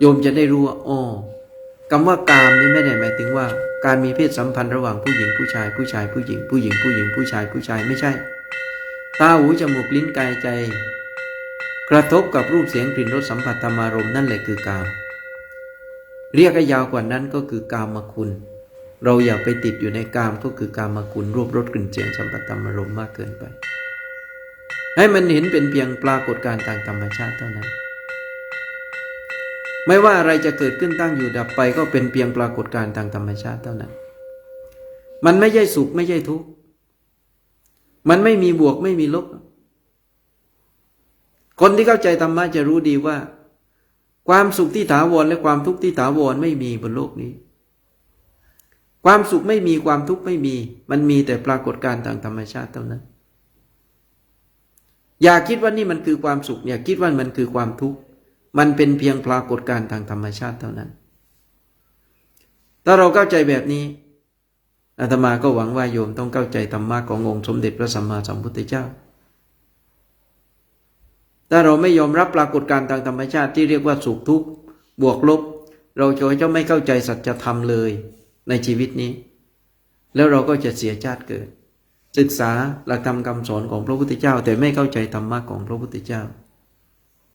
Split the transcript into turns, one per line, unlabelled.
โยมจะได้รู้ว่าอ๋อกำว่ากามนี่ไม่ได้หมายถึงว่า การมีเพศสัมพันธ์ระหว่างผู้หญิงผู้ชายผู้ชายผู้หญิง ผู้หญิงผู้หญิงผู้ชายผู้ชายไม่ใช่ ตาหูจมูกลิ้นกายใจ กระทบกับรูปเสียงกลิ่นรสสัมผัสธรรมารมณ์นั่นแหละคือกาม เรียกให้ยาวกว่านั้นก็คือกามคุณ เราอย่าไปติดอยู่ในกามก็คือกามคุณรูปรสกลิ่นเสียงสัมผัสธรรมารมณ์มากเกินไป ให้มันเห็นเป็นเพียงปรากฏการณ์ทางธรรมชาติเท่านั้น ไม่ว่าอะไรจะเกิดขึ้นตั้งอยู่ดับไปก็เป็นเพียงปรากฏการณ์ทางธรรมชาติเท่านั้น มันไม่ใช่สุขไม่ใช่ทุกข์ มันไม่มีบวกไม่มีลบ คนที่เข้าใจธรรมะจะรู้ดีว่า ความสุขที่ถาวรและความทุกข์ที่ถาวรไม่มีบนโลกนี้ ความสุขไม่มีความทุกข์ไม่มี มันมีแต่ปรากฏการณ์ทางธรรมชาติเท่านั้น อย่าคิดว่านี่มันคือความสุขอย่าคิดว่ามันคือความทุกข์ มันเป็นเพียงปรากฏการณ์ทางธรรมชาติเท่านั้น ถ้าเราเข้าใจแบบนี้ อาตมาก็หวังว่าโยมต้องเข้าใจธรรมะขององค์สมเด็จพระสัมมาสัมพุทธเจ้า ถ้าเราไม่ยอมรับปรากฏการณ์ทางธรรมชาติที่เรียกว่าสุขทุกข์บวกลบ เราจะไม่เข้าใจสัจธรรมเลยในชีวิตนี้ แล้วเราก็จะเสียชาติเกิด ศึกษาหลักธรรมคำสอนของพระพุทธเจ้า แต่ไม่เข้าใจธรรมะของพระพุทธเจ้า